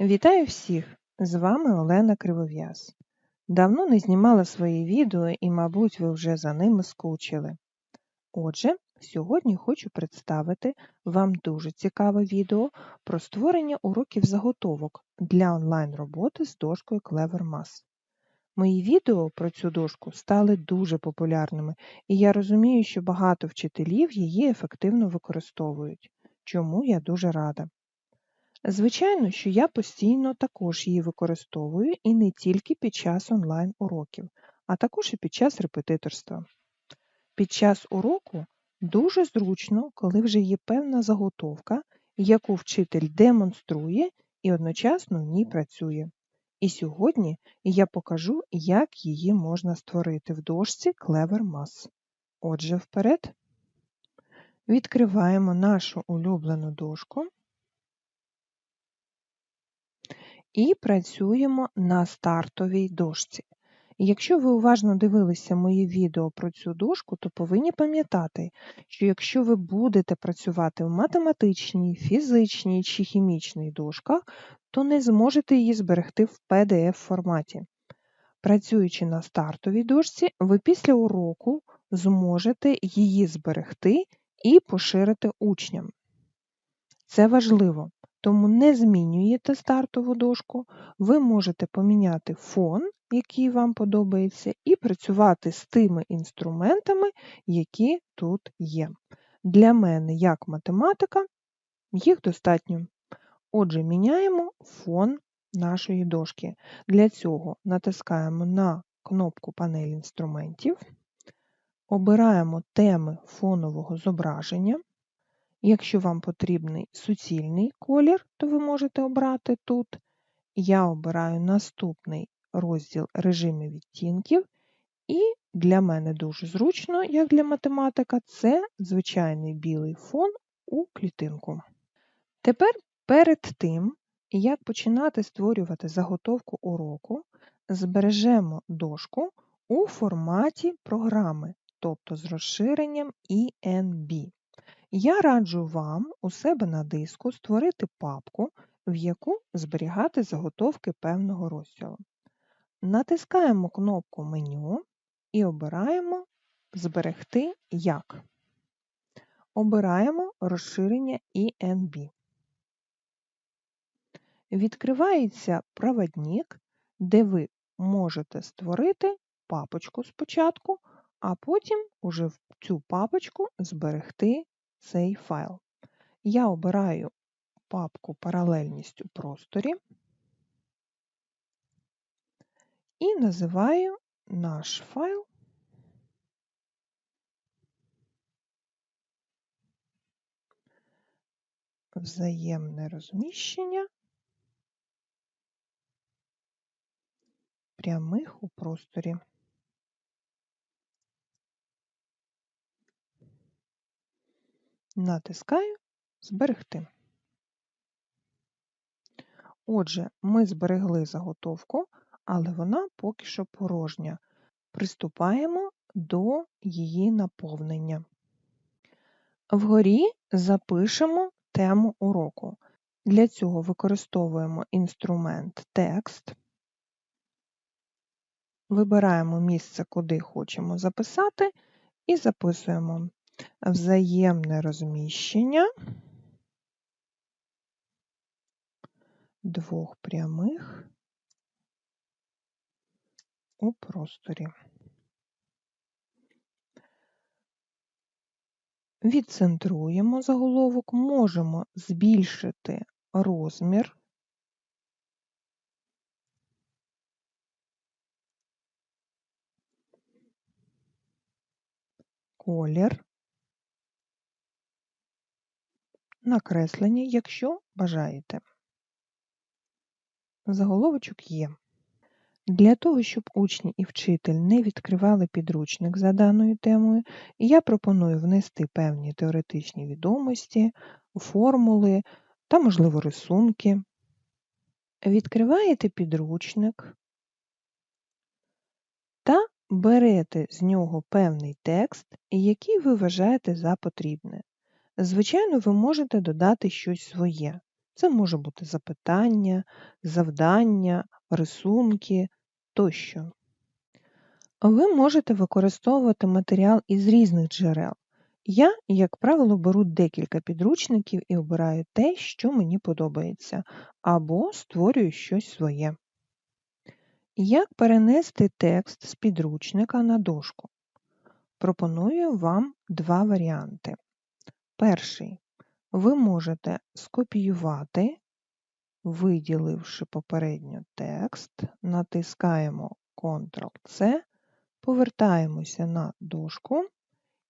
Вітаю всіх! З вами Олена Кривов'яз. Давно не знімала свої відео і, мабуть, ви вже за ними скучили. Отже, сьогодні хочу представити вам дуже цікаве відео про створення уроків заготовок для онлайн-роботи з дошкою CleverMass. Мої відео про цю дошку стали дуже популярними, і я розумію, що багато вчителів її ефективно використовують, чому я дуже рада. Звичайно, що я постійно також її використовую і не тільки під час онлайн-уроків, а також і під час репетиторства. Під час уроку дуже зручно, коли вже є певна заготовка, яку вчитель демонструє і одночасно в ній працює. І сьогодні я покажу, як її можна створити в дошці CleverMass. Отже, вперед. Відкриваємо нашу улюблену дошку. І працюємо на стартовій дошці. якщо ви уважно дивилися мої відео про цю дошку, то повинні пам'ятати, що якщо ви будете працювати в математичній, фізичній чи хімічній дошках, то не зможете її зберегти в PDF форматі. Працюючи на стартовій дошці, ви після уроку зможете її зберегти і поширити учням. Це важливо. Тому не змінюєте стартову дошку, ви можете поміняти фон, який вам подобається, і працювати з тими інструментами, які тут є. Для мене, як математика, їх достатньо. Отже, міняємо фон нашої дошки. Для цього натискаємо на кнопку панель інструментів, обираємо теми фонового зображення. Якщо вам потрібний суцільний колір, то ви можете обрати тут. Я обираю наступний розділ режимів відтінків, і для мене дуже зручно, як для математика, це звичайний білий фон у клітинку. Тепер перед тим, як починати створювати заготовку уроку, збережемо дошку у форматі програми, тобто з розширенням ENB. Я раджу вам у себе на диску створити папку, в яку зберігати заготовки певного розділу. Натискаємо кнопку Меню і обираємо Зберегти як. Обираємо розширення INB. Відкривається проводник, де ви можете створити папочку спочатку, а потім уже в цю папочку зберегти цей файл. Я обираю папку Паралельність у просторі і називаю наш файл взаємне розміщення прямих у просторі. Натискаю Зберегти. Отже, ми зберегли заготовку, але вона поки що порожня. Приступаємо до її наповнення. Вгорі запишемо тему уроку. Для цього використовуємо інструмент текст, вибираємо місце, куди хочемо записати, і записуємо взаємне розміщення двох прямих у просторі. Відцентруємо заголовок, можемо збільшити розмір. Колір. Накреслення, якщо бажаєте. Заголовочок є. Для того, щоб учні і вчитель не відкривали підручник за даною темою, я пропоную внести певні теоретичні відомості, формули та, можливо, рисунки. Відкриваєте підручник та берете з нього певний текст, який ви вважаєте за потрібне. Звичайно, ви можете додати щось своє. Це може бути запитання, завдання, рисунки тощо. Ви можете використовувати матеріал із різних джерел. Я, як правило, беру декілька підручників і обираю те, що мені подобається, або створюю щось своє. Як перенести текст з підручника на дошку? Пропоную вам два варіанти. Перший. Ви можете скопіювати, виділивши попередньо текст, натискаємо Ctrl-C, повертаємося на дошку,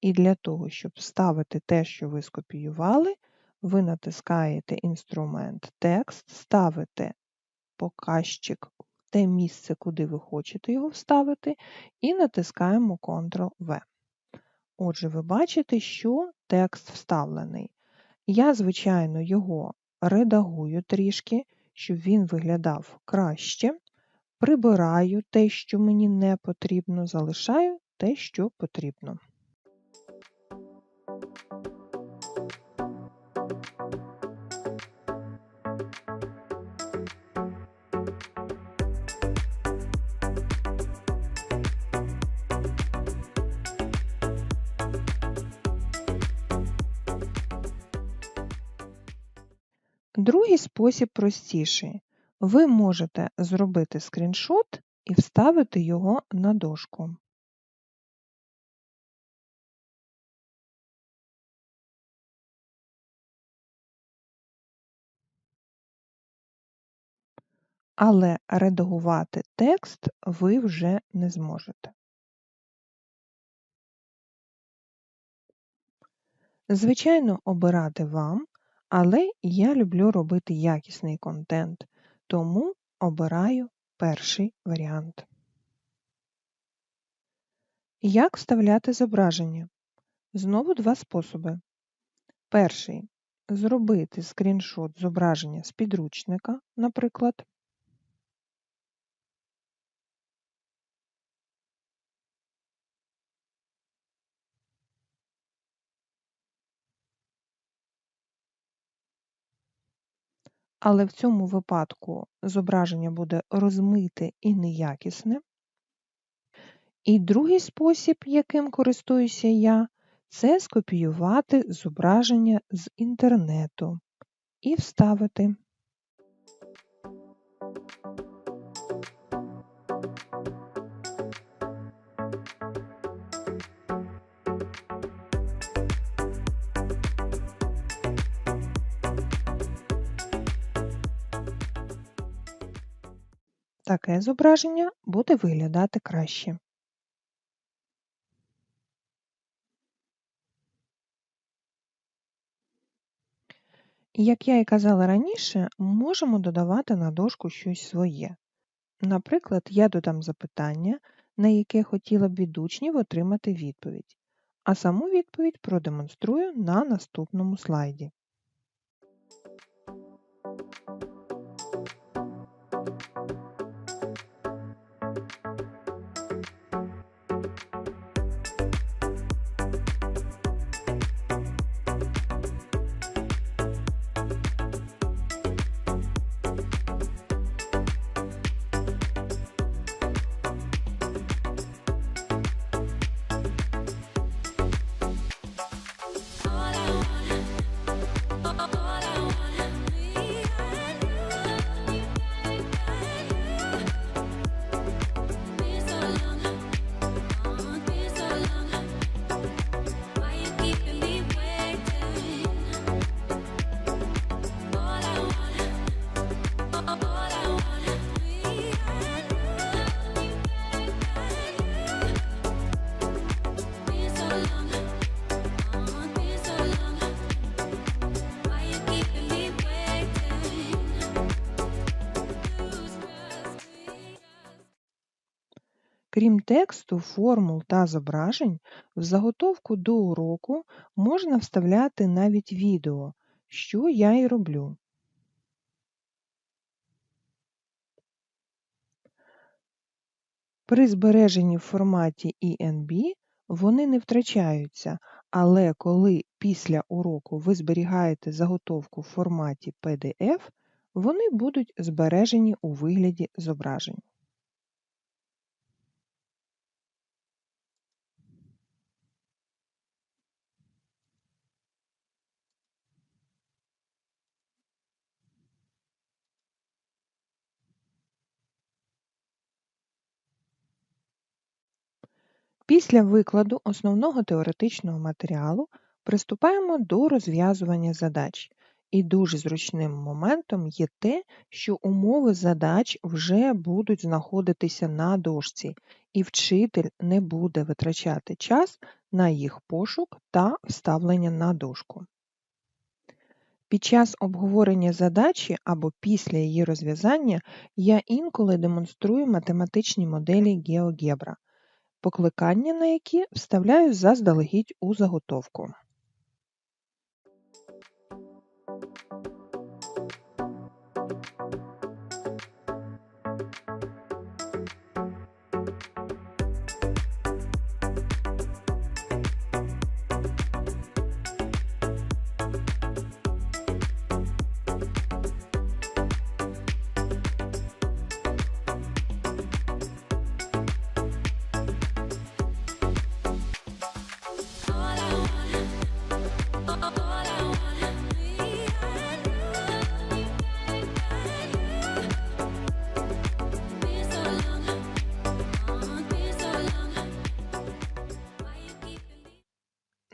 і для того, щоб вставити те, що ви скопіювали, ви натискаєте інструмент текст, ставите показчик в те місце, куди ви хочете його вставити, і натискаємо Ctrl-V. Отже, ви бачите, що текст вставлений. Я, звичайно, його редагую трішки, щоб він виглядав краще. Прибираю те, що мені не потрібно, залишаю те, що потрібно. Другий спосіб простіший. Ви можете зробити скріншот і вставити його на дошку. Але редагувати текст ви вже не зможете. Звичайно, обирати вам, але я люблю робити якісний контент, тому обираю перший варіант. Як вставляти зображення? Знову два способи. Перший зробити скріншот зображення з підручника, наприклад. Але в цьому випадку зображення буде розмите і неякісне. І другий спосіб, яким користуюся я, це скопіювати зображення з інтернету і вставити. Таке зображення буде виглядати краще. Як я і казала раніше, можемо додавати на дошку щось своє. Наприклад, я додам запитання, на яке хотіла б від учнів отримати відповідь, а саму відповідь продемонструю на наступному слайді. Крім тексту, формул та зображень, в заготовку до уроку можна вставляти навіть відео, що я і роблю. При збереженні в форматі ENB вони не втрачаються, Але коли після уроку ви зберігаєте заготовку в форматі PDF, вони будуть збережені у вигляді зображень. Після викладу основного теоретичного матеріалу приступаємо до розв'язування задач. І дуже зручним моментом є те, що умови задач вже будуть знаходитися на дошці, і вчитель не буде витрачати час на їх пошук та вставлення на дошку. Під час обговорення задачі або після її розв'язання я інколи демонструю математичні моделі GeoGebra, покликання на які вставляю заздалегідь у заготовку.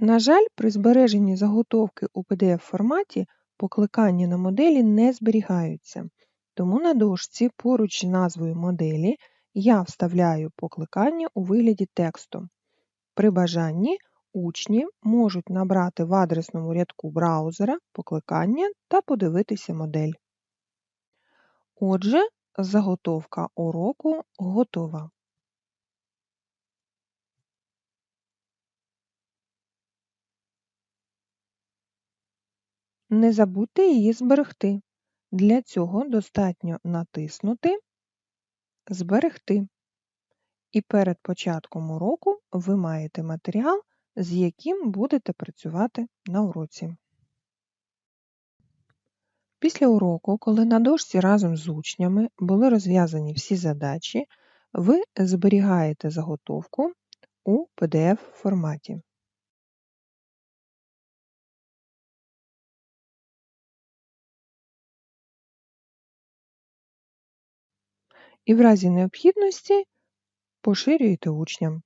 На жаль, при збереженні заготовки у PDF-форматі покликання на моделі не зберігаються, тому на дошці поруч з назвою моделі я вставляю покликання у вигляді тексту. При бажанні учні можуть набрати в адресному рядку браузера покликання та подивитися модель. Отже, заготовка уроку готова. Не забудьте її зберегти. Для цього достатньо натиснути Зберегти. І перед початком уроку ви маєте матеріал, з яким будете працювати на уроці. Після уроку, коли на дошці разом з учнями були розв'язані всі задачі, ви зберігаєте заготовку у PDF-форматі. І в разі необхідності поширюєте учням.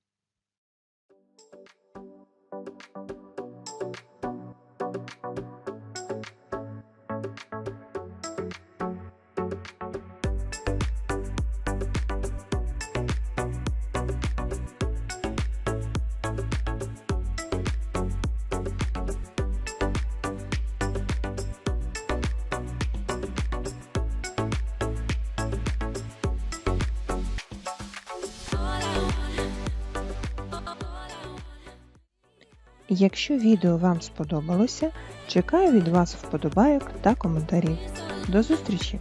Якщо відео вам сподобалося, чекаю від вас вподобайок та коментарів. До зустрічі!